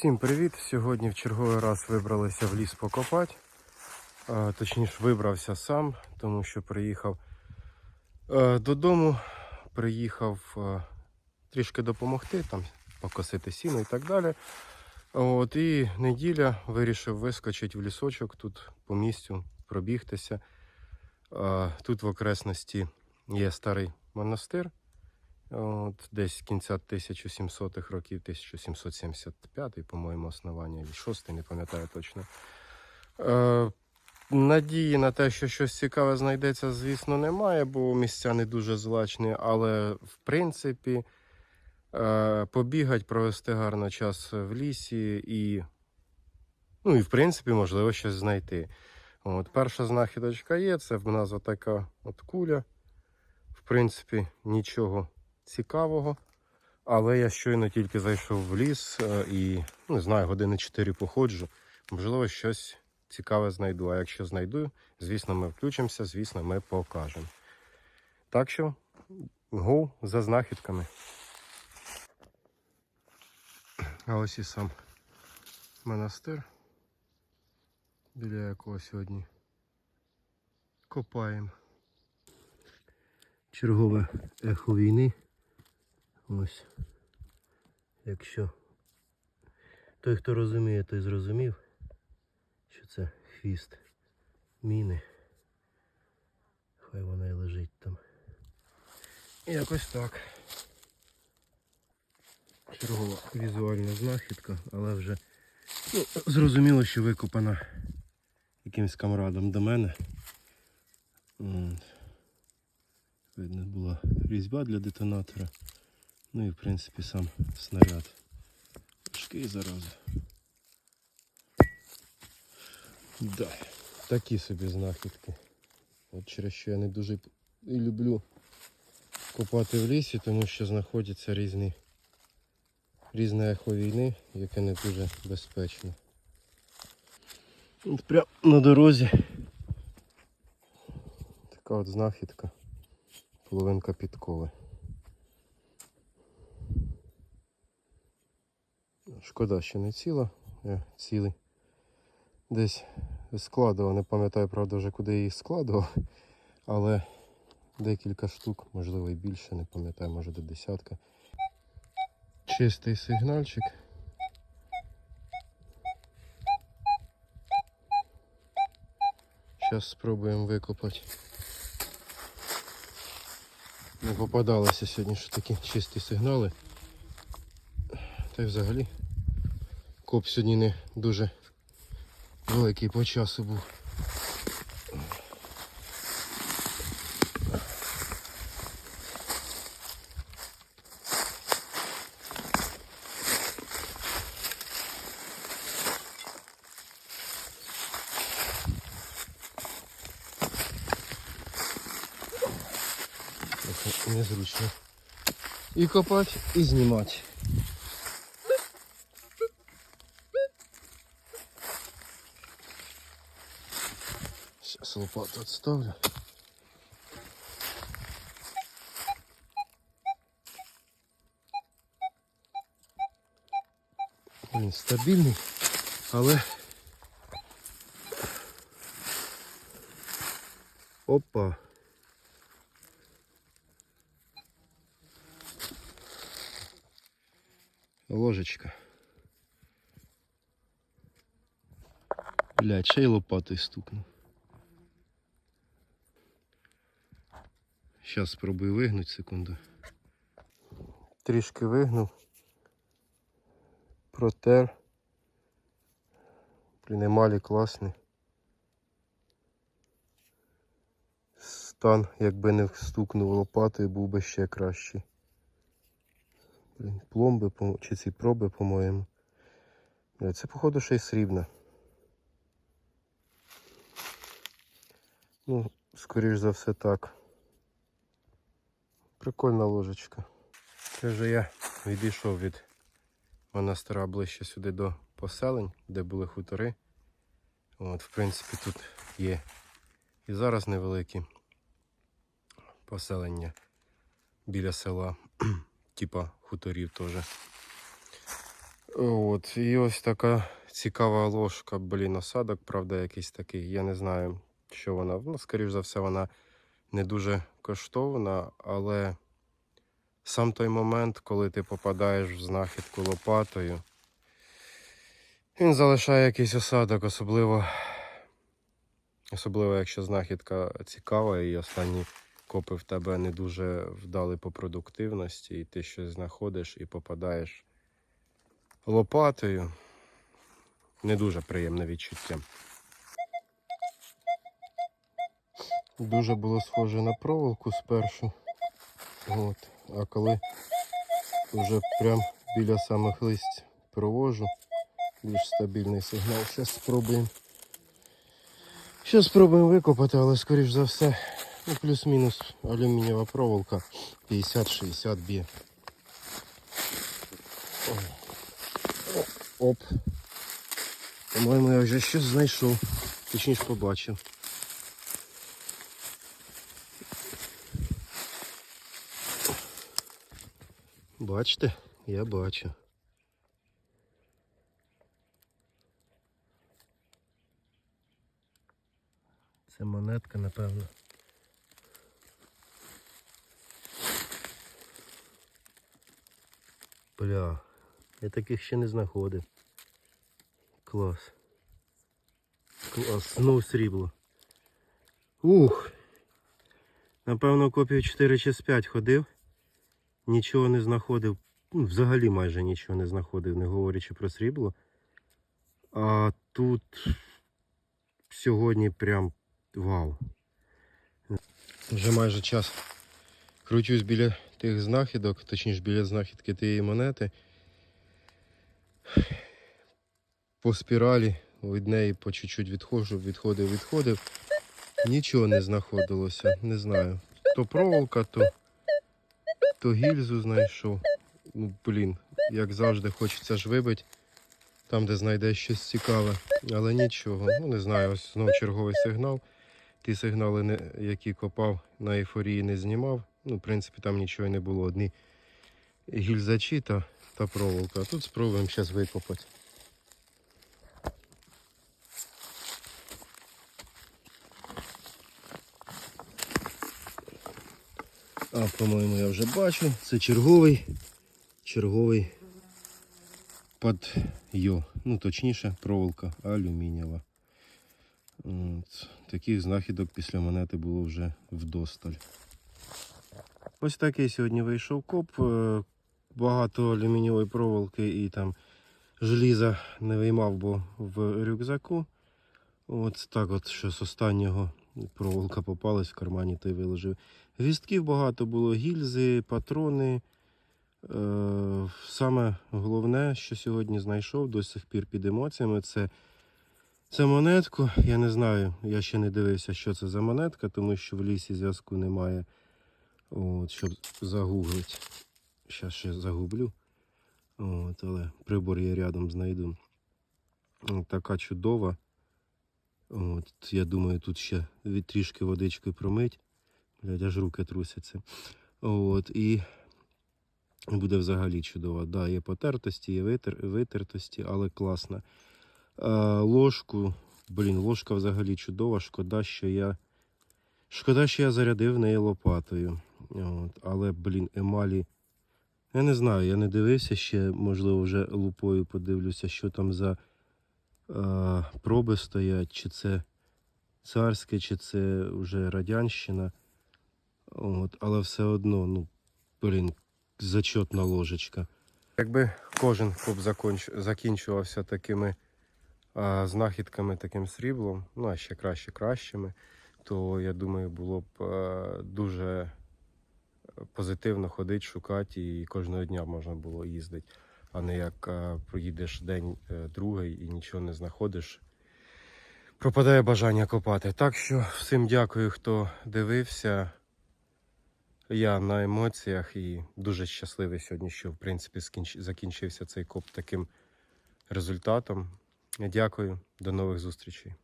Всім привіт! Сьогодні в черговий раз вибралися в ліс покопати. Точніше, вибрався сам, тому що приїхав е, додому, приїхав е, трішки допомогти, там, покосити сіно і так далі. От, і неділя вирішив вискочити в лісочок, тут по місцю пробігтися. Тут в окресності є старий монастир. От, десь кінця 1700-х років, 1775, по-моєму, основання, і 6 не пам'ятаю точно. Е, надії на те, що щось цікаве знайдеться, звісно, немає, бо місця не дуже злачні, але в принципі е, побігать, провести гарно час в лісі і, ну, і в принципі, можливо, щось знайти. От, перша знахідочка є, це в нас отака от куля. В принципі, нічого цікавого. Але я щойно тільки зайшов в ліс е, і ну, не знаю, години 4 походжу. Можливо, щось цікаве знайду. А якщо знайду, звісно, ми включимося, звісно, ми покажемо. Так що, гоу за знахідками. А ось і сам монастир, біля якого сьогодні копаємо. Чергове ехо війни. Ось. Якщо той, хто розуміє, той зрозумів, що це хвіст міни. Хай вона і лежить там. І якось так. Чергова візуальна знахідка, але вже ну, зрозуміло, що викопана якимсь камрадом до мене. Видно була різьба для детонатора. Ну і в принципі сам снаряд. Важкий зараза. Да. Такі собі знахідки. От через що я не дуже і люблю копати в лісі, тому що знаходяться різні різне ехо війни, яке не дуже безпечно. От прямо на дорозі. Така от знахідка. Половинка підкови. Шкода, що не ціла, я цілий. Десь складував, не пам'ятаю, правда, вже куди її складував, але декілька штук, можливо і більше, не пам'ятаю, може до десятка. Чистий сигнальчик. Зараз спробуємо викопати. Не попадалося сьогодні що такі чисті сигнали. Та й взагалі коп сьогодні не дуже великий по часу був. Незручно. І копати, і знімати. Сейчас лопату отставлю. Він стабільний, але опа. Ложечка. Блядь, ще й лопатою стукнув. Зараз спробую вигнути секунду. Трішки вигнув. Протер. Блін, емалі класний. Стан, якби не стукнув лопатою, був би ще кращий. Блін, пломби, чи ці проби, по-моєму. Це, походу, ще й срібна. Ну, скоріш за все так. Прикольна ложечка. Це вже я відійшов від монастира ближче сюди до поселень, де були хутори. От, в принципі, тут є і зараз невеликі поселення біля села, типа хуторів теж. От, і ось така цікава ложка, блін, осадок, правда, якийсь такий. Я не знаю, що вона. Ну, скоріш за все, вона не дуже коштовна, але сам той момент, коли ти попадаєш в знахідку лопатою, він залишає якийсь осадок, особливо, особливо якщо знахідка цікава і останні копи в тебе не дуже вдали по продуктивності, і ти щось знаходиш і попадаєш лопатою. Не дуже приємне відчуття. Дуже було схоже на проволоку спершу. От. А коли вже прям біля самих листь провожу, більш стабільний сигнал. Зараз спробуємо. Зараз спробуємо викопати, але скоріш за все, ну, плюс-мінус алюмінієва проволока 50-60 б'є. Оп. По-моєму, я вже щось знайшов. Точніше побачив. Бачите? Я бачу. Це монетка, напевно. Бля, я таких ще не знаходив. Клас. Клас, знову срібло. Ух! Напевно, копію 4 чи 5 ходив. Нічого не знаходив. Ну, взагалі майже нічого не знаходив, не говорячи про срібло. А тут сьогодні прям вау. Вже майже час кручусь біля тих знахідок, точніше біля знахідки тієї монети. По спіралі від неї по чуть-чуть відходжу, відходив, відходив. Нічого не знаходилося, не знаю. То проволока, то, то гільзу знайшов. Ну, блін, як завжди, хочеться ж вибити там, де знайдеш щось цікаве. Але нічого. Ну не знаю, ось знову черговий сигнал. Ті сигнали, які копав на ейфорії, не знімав. Ну, в принципі, там нічого не було. Одні гільзачі та, та проволока. Тут спробуємо зараз викопати. А, по-моєму, я вже бачу. Це черговий. Черговий під йо. Ну, точніше, проволока алюмінієва. От. Таких знахідок після монети було вже вдосталь. Ось такий сьогодні вийшов коп. Е, Багато алюмінієвої проволоки і там желіза не виймав, бо в рюкзаку. От так от, що з останнього проволока попалась в кармані, то й виложив. Гвістків багато було, гільзи, патрони. Е, саме головне, що сьогодні знайшов до сих пір під емоціями, це, це монетку. Я не знаю, я ще не дивився, що це за монетка, тому що в лісі зв'язку немає. От, щоб загуглити. Зараз ще загублю. От, але прибор я рядом знайду. Така чудова. От, я думаю, тут ще від трішки водичкою промить. Блядь, аж руки трусяться. От, і буде взагалі чудово. Да, є потертості, є витер, витертості, але класна. А, ложку, блін, ложка взагалі чудова. Шкода, що я. Шкода, що я зарядив неї лопатою. От, але, блін, емалі. Я не знаю, я не дивився ще, можливо, вже лупою подивлюся, що там за проби стоять, чи це царське, чи це вже радянщина. От, але все одно, ну, блін, зачетна ложечка. Якби кожен коп законч... закінчувався такими а, знахідками, таким сріблом, ну а ще краще кращими, то я думаю, було б е, дуже позитивно ходити, шукати, і кожного дня можна було їздити, а не як е, проїдеш день е, і нічого не знаходиш. Пропадає бажання копати. Так що всім дякую, хто дивився. Я на емоціях і дуже щасливий сьогодні, що в принципі закінчився цей коп таким результатом. Дякую, до нових зустрічей.